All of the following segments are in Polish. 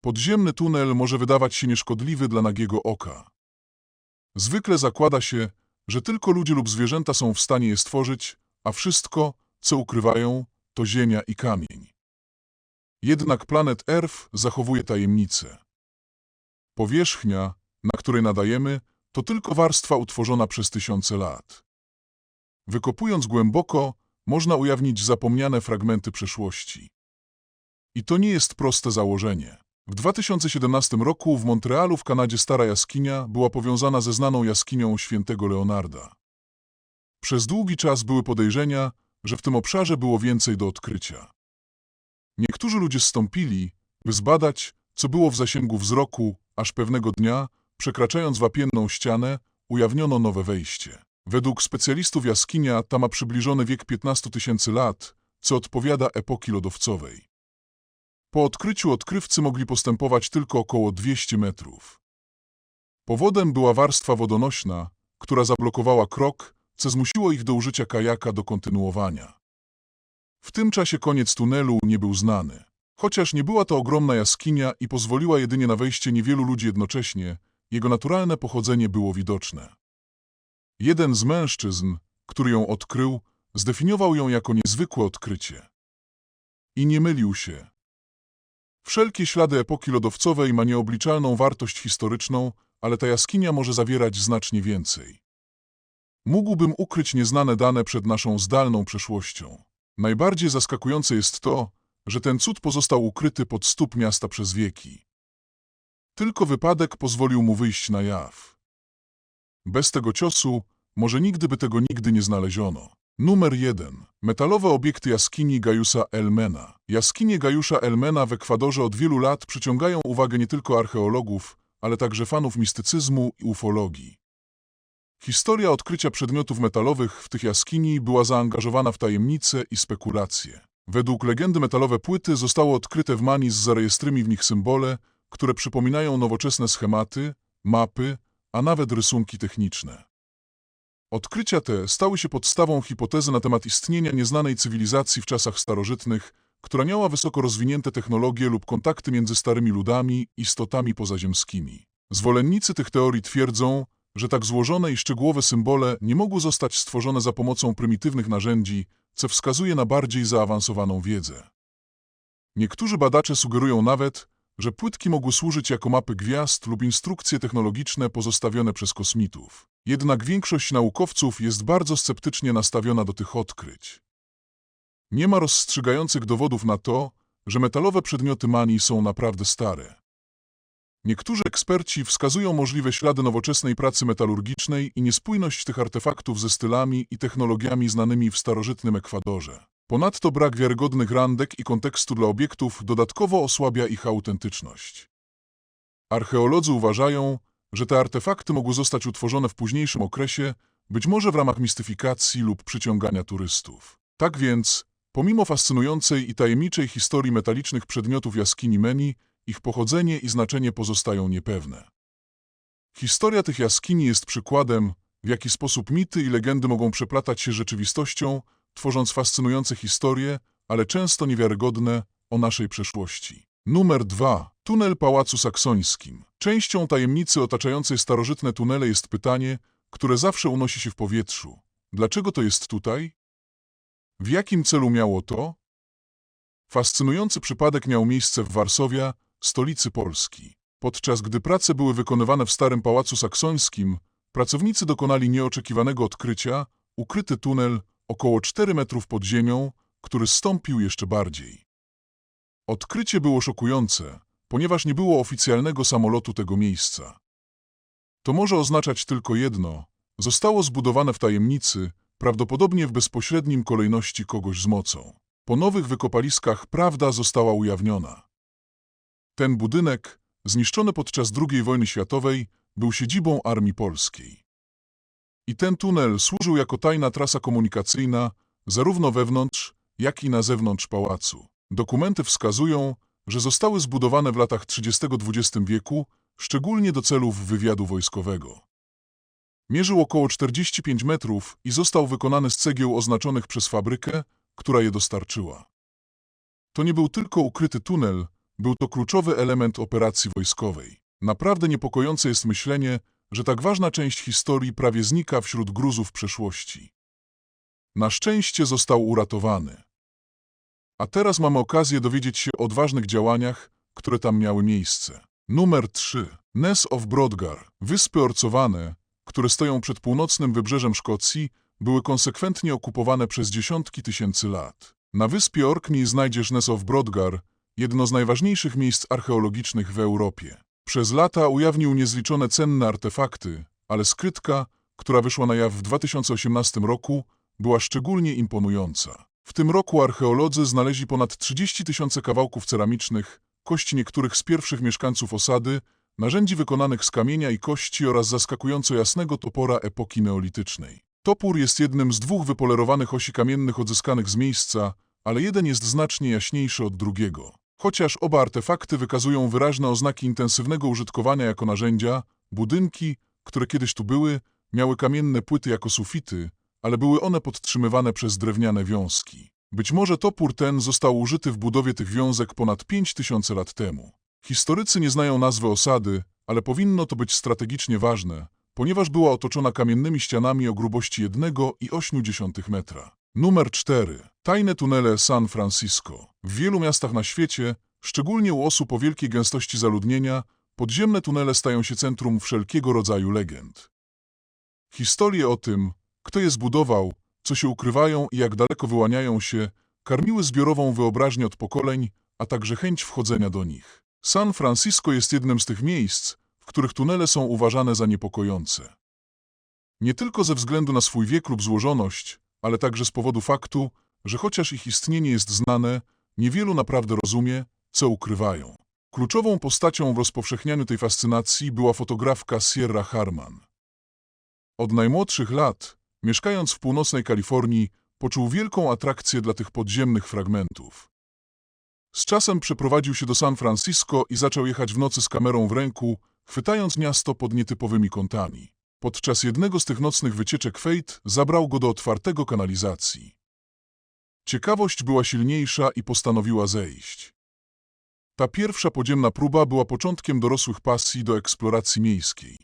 Podziemny tunel może wydawać się nieszkodliwy dla nagiego oka. Zwykle zakłada się, że tylko ludzie lub zwierzęta są w stanie je stworzyć, a wszystko, co ukrywają, to ziemia i kamień. Jednak planet Earth zachowuje tajemnicę. Powierzchnia, na której nadajemy, to tylko warstwa utworzona przez tysiące lat. Wykopując głęboko, można ujawnić zapomniane fragmenty przeszłości. I to nie jest proste założenie. W 2017 roku w Montrealu w Kanadzie stara jaskinia była powiązana ze znaną jaskinią świętego Leonarda. Przez długi czas były podejrzenia, że w tym obszarze było więcej do odkrycia. Niektórzy ludzie zstąpili, by zbadać, co było w zasięgu wzroku, aż pewnego dnia, przekraczając wapienną ścianę, ujawniono nowe wejście. Według specjalistów jaskinia ta ma przybliżony wiek 15 tysięcy lat, co odpowiada epoki lodowcowej. Po odkryciu odkrywcy mogli postępować tylko około 200 metrów. Powodem była warstwa wodonośna, która zablokowała krok, co zmusiło ich do użycia kajaka do kontynuowania. W tym czasie koniec tunelu nie był znany. Chociaż nie była to ogromna jaskinia i pozwoliła jedynie na wejście niewielu ludzi jednocześnie, jego naturalne pochodzenie było widoczne. Jeden z mężczyzn, który ją odkrył, zdefiniował ją jako niezwykłe odkrycie. I nie mylił się. Wszelkie ślady epoki lodowcowej ma nieobliczalną wartość historyczną, ale ta jaskinia może zawierać znacznie więcej. Mógłbym ukryć nieznane dane przed naszą zdalną przeszłością. Najbardziej zaskakujące jest to, że ten cud pozostał ukryty pod stóp miasta przez wieki. Tylko wypadek pozwolił mu wyjść na jaw. Bez tego ciosu może nigdy by tego nigdy nie znaleziono. Numer 1. Metalowe obiekty jaskini Gajusa Elmena. Jaskinie Gajusza Elmena w Ekwadorze od wielu lat przyciągają uwagę nie tylko archeologów, ale także fanów mistycyzmu i ufologii. Historia odkrycia przedmiotów metalowych w tych jaskini była zaangażowana w tajemnice i spekulacje. Według legendy metalowe płyty zostały odkryte w Mani z zarejestrami w nich symbole, które przypominają nowoczesne schematy, mapy, a nawet rysunki techniczne. Odkrycia te stały się podstawą hipotezy na temat istnienia nieznanej cywilizacji w czasach starożytnych, która miała wysoko rozwinięte technologie lub kontakty między starymi ludami i istotami pozaziemskimi. Zwolennicy tych teorii twierdzą, że tak złożone i szczegółowe symbole nie mogły zostać stworzone za pomocą prymitywnych narzędzi, co wskazuje na bardziej zaawansowaną wiedzę. Niektórzy badacze sugerują nawet, że płytki mogły służyć jako mapy gwiazd lub instrukcje technologiczne pozostawione przez kosmitów. Jednak większość naukowców jest bardzo sceptycznie nastawiona do tych odkryć. Nie ma rozstrzygających dowodów na to, że metalowe przedmioty mani są naprawdę stare. Niektórzy eksperci wskazują możliwe ślady nowoczesnej pracy metalurgicznej i niespójność tych artefaktów ze stylami i technologiami znanymi w starożytnym Ekwadorze. Ponadto brak wiarygodnych randek i kontekstu dla obiektów dodatkowo osłabia ich autentyczność. Archeolodzy uważają, że te artefakty mogły zostać utworzone w późniejszym okresie, być może w ramach mistyfikacji lub przyciągania turystów. Tak więc, pomimo fascynującej i tajemniczej historii metalicznych przedmiotów jaskini Meni, ich pochodzenie i znaczenie pozostają niepewne. Historia tych jaskini jest przykładem, w jaki sposób mity i legendy mogą przeplatać się rzeczywistością, tworząc fascynujące historie, ale często niewiarygodne, o naszej przeszłości. Numer 2. Tunel Pałacu Saksońskim. Częścią tajemnicy otaczającej starożytne tunele jest pytanie, które zawsze unosi się w powietrzu. Dlaczego to jest tutaj? W jakim celu miało to? Fascynujący przypadek miał miejsce w Warszawia, stolicy Polski. Podczas gdy prace były wykonywane w Starym Pałacu Saksońskim, pracownicy dokonali nieoczekiwanego odkrycia, ukryty tunel około 4 metrów pod ziemią, który stąpił jeszcze bardziej. Odkrycie było szokujące, ponieważ nie było oficjalnego samolotu tego miejsca. To może oznaczać tylko jedno. Zostało zbudowane w tajemnicy, prawdopodobnie w bezpośrednim kolejności kogoś z mocą. Po nowych wykopaliskach prawda została ujawniona. Ten budynek, zniszczony podczas II wojny światowej, był siedzibą Armii Polskiej. I ten tunel służył jako tajna trasa komunikacyjna zarówno wewnątrz, jak i na zewnątrz pałacu. Dokumenty wskazują, że zostały zbudowane w latach 30 XX wieku, szczególnie do celów wywiadu wojskowego. Mierzył około 45 metrów i został wykonany z cegieł oznaczonych przez fabrykę, która je dostarczyła. To nie był tylko ukryty tunel, Był to kluczowy element operacji wojskowej. Naprawdę niepokojące jest myślenie, że tak ważna część historii prawie znika wśród gruzów przeszłości. Na szczęście został uratowany. A teraz mamy okazję dowiedzieć się o odważnych działaniach, które tam miały miejsce. Numer 3. Ness of Brodgar. Wyspy Orcowane, które stoją przed północnym wybrzeżem Szkocji, były konsekwentnie okupowane przez dziesiątki tysięcy lat. Na wyspie Orkney znajdziesz Ness of Brodgar, jedno z najważniejszych miejsc archeologicznych w Europie. Przez lata ujawnił niezliczone cenne artefakty, ale skrytka, która wyszła na jaw w 2018 roku, była szczególnie imponująca. W tym roku archeolodzy znaleźli ponad 30 tysięcy kawałków ceramicznych, kości niektórych z pierwszych mieszkańców osady, narzędzi wykonanych z kamienia i kości oraz zaskakująco jasnego topora epoki neolitycznej. Topór jest jednym z dwóch wypolerowanych osi kamiennych odzyskanych z miejsca, ale jeden jest znacznie jaśniejszy od drugiego. Chociaż oba artefakty wykazują wyraźne oznaki intensywnego użytkowania jako narzędzia, budynki, które kiedyś tu były, miały kamienne płyty jako sufity, ale były one podtrzymywane przez drewniane wiązki. Być może topór ten został użyty w budowie tych wiązek ponad 5000 lat temu. Historycy nie znają nazwy osady, ale powinno to być strategicznie ważne, ponieważ była otoczona kamiennymi ścianami o grubości 1,8 metra. Numer 4. Tajne tunele San Francisco. W wielu miastach na świecie, szczególnie u osób o wielkiej gęstości zaludnienia, podziemne tunele stają się centrum wszelkiego rodzaju legend. Historie o tym, kto je zbudował, co się ukrywają i jak daleko wyłaniają się, karmiły zbiorową wyobraźnię od pokoleń, a także chęć wchodzenia do nich. San Francisco jest jednym z tych miejsc, w których tunele są uważane za niepokojące. Nie tylko ze względu na swój wiek lub złożoność, ale także z powodu faktu, że chociaż ich istnienie jest znane, niewielu naprawdę rozumie, co ukrywają. Kluczową postacią w rozpowszechnianiu tej fascynacji była fotografka Sierra Harman. Od najmłodszych lat, mieszkając w północnej Kalifornii, poczuł wielką atrakcję dla tych podziemnych fragmentów. Z czasem przeprowadził się do San Francisco i zaczął jechać w nocy z kamerą w ręku, chwytając miasto pod nietypowymi kątami. Podczas jednego z tych nocnych wycieczek Fate zabrał go do otwartego kanalizacji. Ciekawość była silniejsza i postanowiła zejść. Ta pierwsza podziemna próba była początkiem dorosłych pasji do eksploracji miejskiej.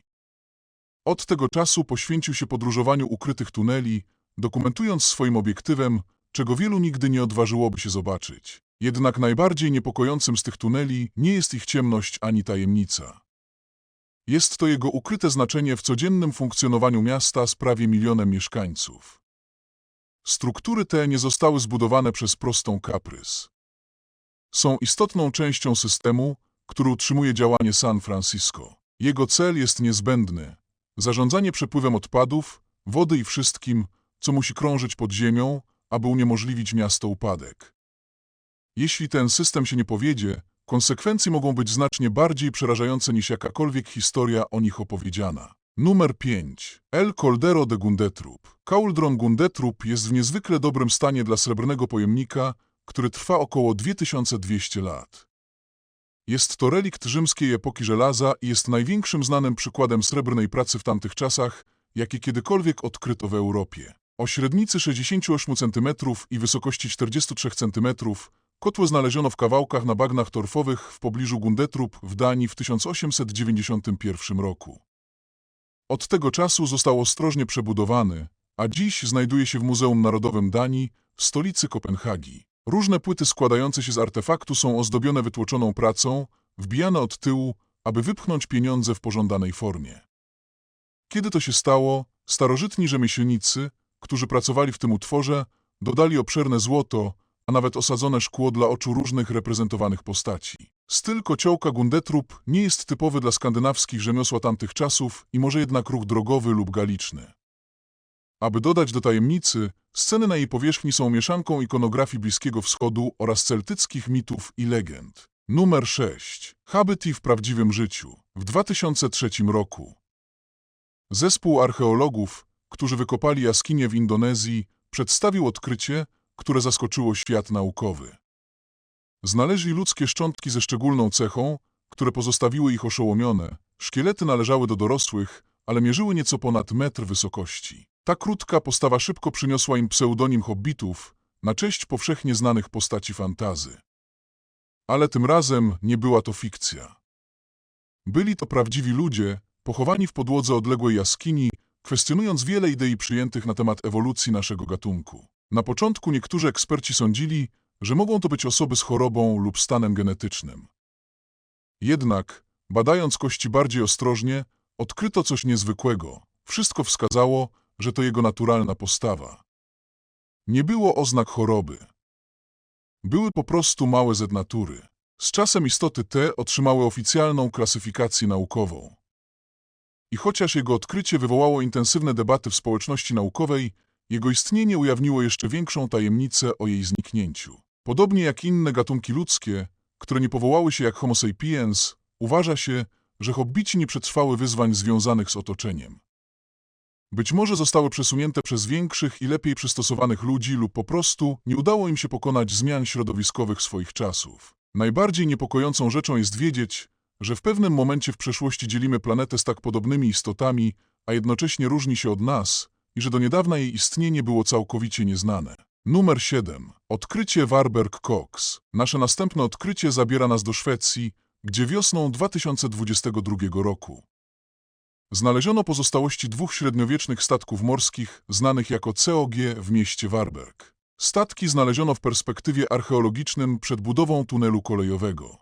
Od tego czasu poświęcił się podróżowaniu ukrytych tuneli, dokumentując swoim obiektywem, czego wielu nigdy nie odważyłoby się zobaczyć. Jednak najbardziej niepokojącym z tych tuneli nie jest ich ciemność ani tajemnica. Jest to jego ukryte znaczenie w codziennym funkcjonowaniu miasta z prawie milionem mieszkańców. Struktury te nie zostały zbudowane przez prostą kaprys. Są istotną częścią systemu, który utrzymuje działanie San Francisco. Jego cel jest niezbędny. Zarządzanie przepływem odpadów, wody i wszystkim, co musi krążyć pod ziemią, aby uniemożliwić miasto upadek. Jeśli ten system się nie powiedzie, konsekwencje mogą być znacznie bardziej przerażające niż jakakolwiek historia o nich opowiedziana. Numer 5. El Coldero de Gundetrup. Cauldron Gundetrup jest w niezwykle dobrym stanie dla srebrnego pojemnika, który trwa około 2200 lat. Jest to relikt rzymskiej epoki żelaza i jest największym znanym przykładem srebrnej pracy w tamtych czasach, jakie kiedykolwiek odkryto w Europie. O średnicy 68 cm i wysokości 43 cm kotły znaleziono w kawałkach na bagnach torfowych w pobliżu Gundetrup w Danii w 1891 roku. Od tego czasu został ostrożnie przebudowany, a dziś znajduje się w Muzeum Narodowym Danii w stolicy Kopenhagi. Różne płyty składające się z artefaktu są ozdobione wytłoczoną pracą, wbijane od tyłu, aby wypchnąć pieniądze w pożądanej formie. Kiedy to się stało, starożytni rzemieślnicy, którzy pracowali w tym utworze, dodali obszerne złoto, a nawet osadzone szkło dla oczu różnych reprezentowanych postaci. Styl kociołka Gundetrup nie jest typowy dla skandynawskich rzemiosła tamtych czasów i może jednak ruch drogowy lub galiczny. Aby dodać do tajemnicy, sceny na jej powierzchni są mieszanką ikonografii Bliskiego Wschodu oraz celtyckich mitów i legend. Numer 6. Habiti w prawdziwym życiu. W 2003 roku. Zespół archeologów, którzy wykopali jaskinie w Indonezji, przedstawił odkrycie, które zaskoczyło świat naukowy. Znaleźli ludzkie szczątki ze szczególną cechą, które pozostawiły ich oszołomione. Szkielety należały do dorosłych, ale mierzyły nieco ponad metr wysokości. Ta krótka postawa szybko przyniosła im pseudonim hobbitów, na cześć powszechnie znanych postaci fantazy. Ale tym razem nie była to fikcja. Byli to prawdziwi ludzie, pochowani w podłodze odległej jaskini, kwestionując wiele idei przyjętych na temat ewolucji naszego gatunku. Na początku niektórzy eksperci sądzili, że mogą to być osoby z chorobą lub stanem genetycznym. Jednak, badając kości bardziej ostrożnie, odkryto coś niezwykłego. Wszystko wskazało, że to jego naturalna postawa. Nie było oznak choroby. Były po prostu małe z natury. Z czasem istoty te otrzymały oficjalną klasyfikację naukową. I chociaż jego odkrycie wywołało intensywne debaty w społeczności naukowej, jego istnienie ujawniło jeszcze większą tajemnicę o jej zniknięciu. Podobnie jak inne gatunki ludzkie, które nie powołały się jak Homo sapiens, uważa się, że hobbici nie przetrwały wyzwań związanych z otoczeniem. Być może zostały przesunięte przez większych i lepiej przystosowanych ludzi lub po prostu nie udało im się pokonać zmian środowiskowych swoich czasów. Najbardziej niepokojącą rzeczą jest wiedzieć, że w pewnym momencie w przeszłości dzielimy planetę z tak podobnymi istotami, a jednocześnie różni się od nas i że do niedawna jej istnienie było całkowicie nieznane. Numer 7. Odkrycie Warburg Cox. Nasze następne odkrycie zabiera nas do Szwecji, gdzie wiosną 2022 roku znaleziono pozostałości dwóch średniowiecznych statków morskich znanych jako COG w mieście Warburg. Statki znaleziono w perspektywie archeologicznym przed budową tunelu kolejowego.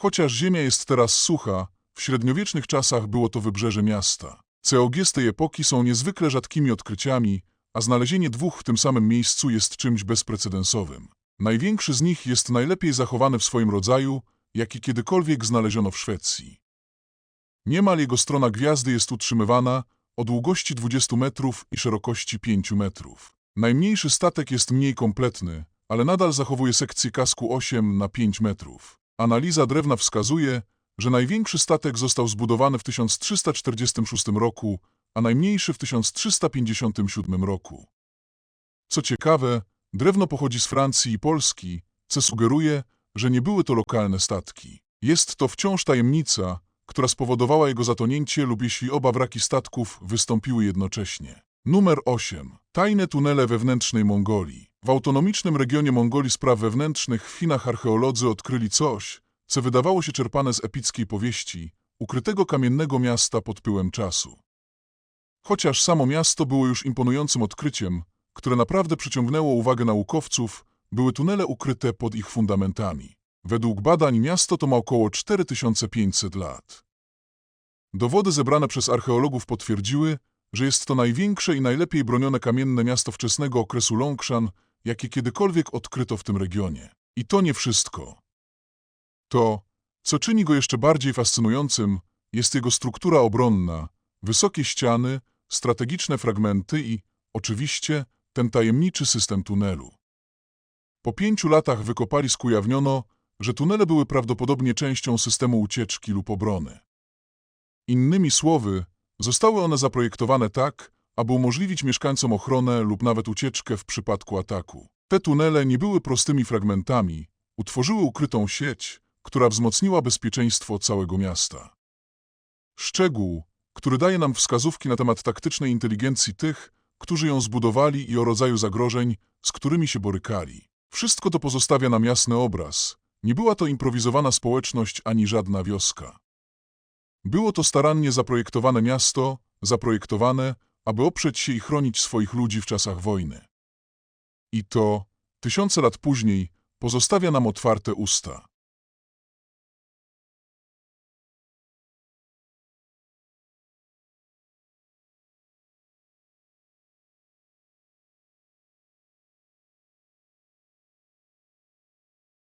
Chociaż ziemia jest teraz sucha, w średniowiecznych czasach było to wybrzeże miasta. COG z tej epoki są niezwykle rzadkimi odkryciami, a znalezienie dwóch w tym samym miejscu jest czymś bezprecedensowym. Największy z nich jest najlepiej zachowany w swoim rodzaju, jaki kiedykolwiek znaleziono w Szwecji. Niemal jego strona gwiazdy jest utrzymywana o długości 20 metrów i szerokości 5 metrów. Najmniejszy statek jest mniej kompletny, ale nadal zachowuje sekcję kasku 8 na 5 metrów. Analiza drewna wskazuje, że największy statek został zbudowany w 1346 roku, a najmniejszy w 1357 roku. Co ciekawe, drewno pochodzi z Francji i Polski, co sugeruje, że nie były to lokalne statki. Jest to wciąż tajemnica, która spowodowała jego zatonięcie lub jeśli oba wraki statków wystąpiły jednocześnie. Numer 8. Tajne tunele wewnętrznej Mongolii. W autonomicznym regionie Mongolii spraw wewnętrznych w Chinach archeolodzy odkryli coś, co wydawało się czerpane z epickiej powieści, ukrytego kamiennego miasta pod pyłem czasu. Chociaż samo miasto było już imponującym odkryciem, które naprawdę przyciągnęło uwagę naukowców, były tunele ukryte pod ich fundamentami. Według badań miasto to ma około 4500 lat. Dowody zebrane przez archeologów potwierdziły, że jest to największe i najlepiej bronione kamienne miasto wczesnego okresu Longshan, jakie kiedykolwiek odkryto w tym regionie. I to nie wszystko. To, co czyni go jeszcze bardziej fascynującym, jest jego struktura obronna, wysokie ściany, strategiczne fragmenty i, oczywiście, ten tajemniczy system tunelu. Po pięciu latach wykopalisk ujawniono, że tunele były prawdopodobnie częścią systemu ucieczki lub obrony. Innymi słowy, zostały one zaprojektowane tak, aby umożliwić mieszkańcom ochronę lub nawet ucieczkę w przypadku ataku. Te tunele nie były prostymi fragmentami, utworzyły ukrytą sieć, która wzmocniła bezpieczeństwo całego miasta. Szczegół, który daje nam wskazówki na temat taktycznej inteligencji tych, którzy ją zbudowali i o rodzaju zagrożeń, z którymi się borykali. Wszystko to pozostawia nam jasny obraz. Nie była to improwizowana społeczność ani żadna wioska. Było to starannie zaprojektowane miasto, zaprojektowane, aby oprzeć się i chronić swoich ludzi w czasach wojny. I to, tysiące lat później, pozostawia nam otwarte usta.